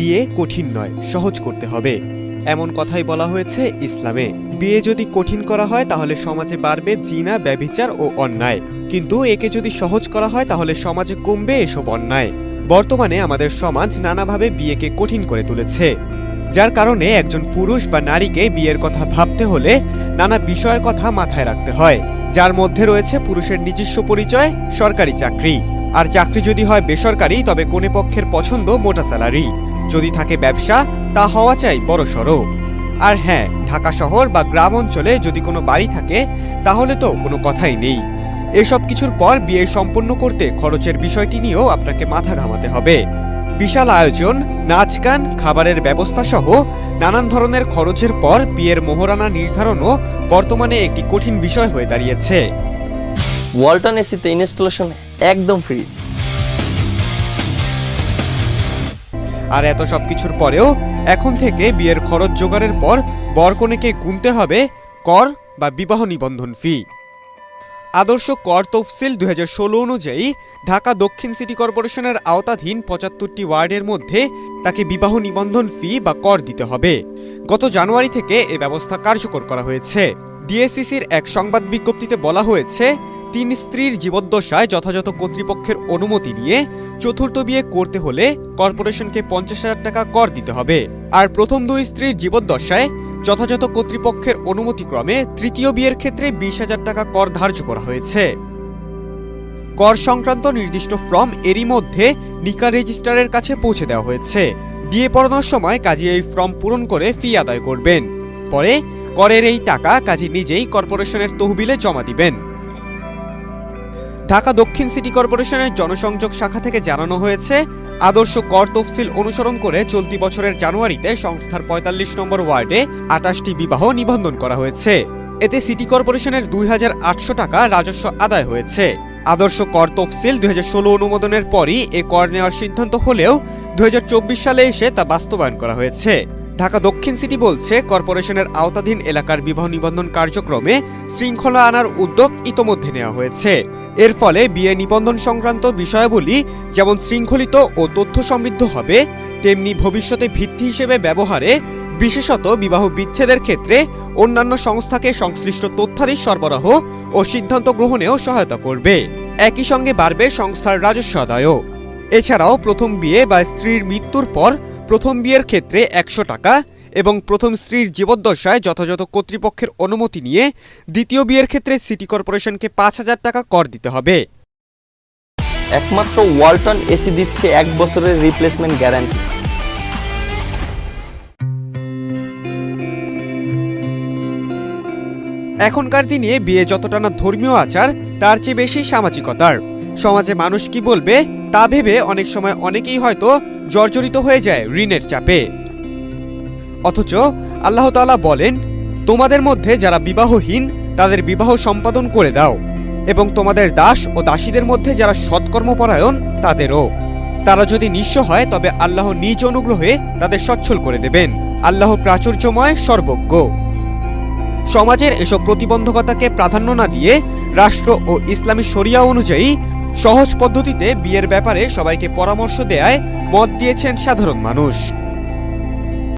বিয়ে কঠিন নয়, সহজ করতে হবে। এমন কথাই বলা হয়েছে ইসলামে। বিয়ে যদি কঠিন করা হয়, তাহলে সমাজে বাড়বে জিনা, ব্যভিচার ও অন্যায়। কিন্তু একে যদি সহজ করা হয়, তাহলে সমাজে কমবে এসব অন্যায়। বর্তমানে আমাদের সমাজ নানাভাবে বিয়েকে কঠিন করে তুলেছে। যার কারণে একজন পুরুষ বা নারীকে বিয়ের কথা ভাবতে হলে নানা বিষয়ের কথা মাথায় রাখতে হয়। যার মধ্যে রয়েছে পুরুষের নিজস্ব পরিচয়, সরকারি চাকরি। আর চাকরি যদি হয় বেসরকারি, তবে কোনে পক্ষের পছন্দ মোটা স্যালারি। যদি থাকে ব্যবসা, তা হওয়া চাই বড় সড়ো। আর হ্যাঁ ঢাকা শহর বা গ্রাম অঞ্চলে যদি কোনো বাড়ি থাকে, তাহলে তো কোনো কথাই নেই। এসব কিছুর পর বিয়ে সম্পন্ন করতে খরচের বিষয়টি নিয়েও আপনাকে মাথা ঘামাতে হবে। বিশাল আয়োজন, নাচ গান, খাবারের ব্যবস্থা সহ নানান ধরনের খরচের পর বিয়ের মোহরানা নির্ধারণও বর্তমানে একটি কঠিন বিষয় হয়ে দাঁড়িয়েছে। ওয়ালটন এসিতে ইনস্টলেশন একদম ফ্রি। আর এত সব কিছুর পরেও এখন থেকে বিয়ের খরচ জোগাড়ের পর বরকনেকে গুনতে হবে কর বা বিবাহ নিবন্ধন ফি আদর্শ কর তফসিল দুই অনুযায়ী ঢাকা দক্ষিণ সিটি কর্পোরেশনের আওতাধীন পঁচাত্তরটি ওয়ার্ডের মধ্যে তাকে বিবাহ নিবন্ধন ফি বা কর দিতে হবে। গত জানুয়ারি থেকে এ ব্যবস্থা কার্যকর করা হয়েছে। ডিএসসিসির এক সংবাদ বিজ্ঞপ্তিতে বলা হয়েছে তিন স্ত্রীর জীবদ্দশায় যথাযথ কর্তৃপক্ষের অনুমতি নিয়ে চতুর্থ বিয়ে করতে হলে কর্পোরেশনকে পঞ্চাশ হাজার টাকা কর দিতে হবে। আর প্রথম দুই স্ত্রীর জীবদ্দশায় যথাযথ কর্তৃপক্ষের অনুমতিক্রমে তৃতীয় বিয়ের ক্ষেত্রে বিশ হাজার টাকা কর ধার্য করা হয়েছে। কর সংক্রান্ত নির্দিষ্ট ফর্ম এরই মধ্যে নিকা রেজিস্ট্রারের কাছে পৌঁছে দেওয়া হয়েছে। বিয়ে পড়ানোর সময় কাজী এই ফর্ম পূরণ করে ফি আদায় করবেন। পরে করের এই টাকা কাজী নিজেই কর্পোরেশনের তহবিলে জমা দিবেন। ঢাকা দক্ষিণ সিটি কর্পোরেশনের জনসংযোগ শাখা থেকে জানানো হয়েছে, আদর্শ কর তফসিল অনুসরণ করে চলতি বছরের জানুয়ারিতে সংস্থার পঁয়তাল্লিশ নম্বর ওয়ার্ডে আটাশটি বিবাহ নিবন্ধন করা হয়েছে। এতে সিটি কর্পোরেশনের দুই হাজার আটশো টাকা রাজস্ব আদায় হয়েছে। আদর্শ কর তফসিল দুই হাজার ষোলো অনুমোদনের পরই এ কর নেওয়ার সিদ্ধান্ত হলেও দুই হাজার চব্বিশ সালে এসে তা বাস্তবায়ন করা হয়েছে। ঢাকা দক্ষিণ সিটি বলছে, কর্পোরেশনের আওতাধীন এলাকার বিবাহ নিবন্ধন কার্যক্রমে শৃঙ্খলা আনার উদ্যোগ ইতোমধ্যে নেওয়া হয়েছে। এর ফলে বিয়ে নিবন্ধন সংক্রান্ত বিষয়াবলী যেমন শৃঙ্খলিত ও তথ্য সমৃদ্ধ হবে, তেমনি ভবিষ্যতে ভিত্তি হিসেবে ব্যবহারে বিশেষত বিবাহ বিচ্ছেদের ক্ষেত্রে অন্যান্য সংস্থাকে সংশ্লিষ্ট তথ্যাদি সরবরাহ ও সিদ্ধান্ত গ্রহণেও সহায়তা করবে। একই সঙ্গে বাড়বে সংস্থার রাজস্ব আদায়ও। এছাড়াও প্রথম বিয়ে বা স্ত্রীর মৃত্যুর পর প্রথম বিয়ের ক্ষেত্রে একশো টাকা এবং প্রথম স্ত্রীর জীবদ্দশায় যথাযথ কর্তৃপক্ষের অনুমতি নিয়ে দ্বিতীয় বিয়ের ক্ষেত্রে সিটি কর্পোরেশনকে পাঁচ হাজার টাকা কর দিতে হবে। একমাত্র ওয়ালটন এসি দিচ্ছে এক বছরের রিপ্লেসমেন্ট গ্যারান্টি। এখনকার দিনে বিয়ে যতটা না ধর্মীয় আচার তার চেয়ে বেশি সামাজিকতার। সমাজে মানুষ কি বলবে, তা ভেবে অনেক সময় অনেকেই হয়তো জর্জরিত হয়ে যায় ঋণের চাপে। অথচ আল্লাহ তাআলা বলেন, তোমাদের মধ্যে যারা বিবাহহীন, তাদের বিবাহ সম্পাদন করে দাও এবং তোমাদের দাস ও দাসীদের মধ্যে যারা সৎকর্মপরায়ণ, তাদেরও। তারা যদি নিঃস্ব হয়, তবে আল্লাহ নিজ অনুগ্রহে তাদের সচ্ছল করে দেবেন। আল্লাহ প্রাচুর্যময়, সর্বজ্ঞ। সমাজের এসব প্রতিবন্ধকতাকে প্রাধান্য না দিয়ে রাষ্ট্র ও ইসলামী শরিয়া অনুযায়ী সহজ পদ্ধতিতে বিয়ের ব্যাপারে সবাইকে পরামর্শ দেয়ায় মত দিয়েছেন সাধারণ মানুষ।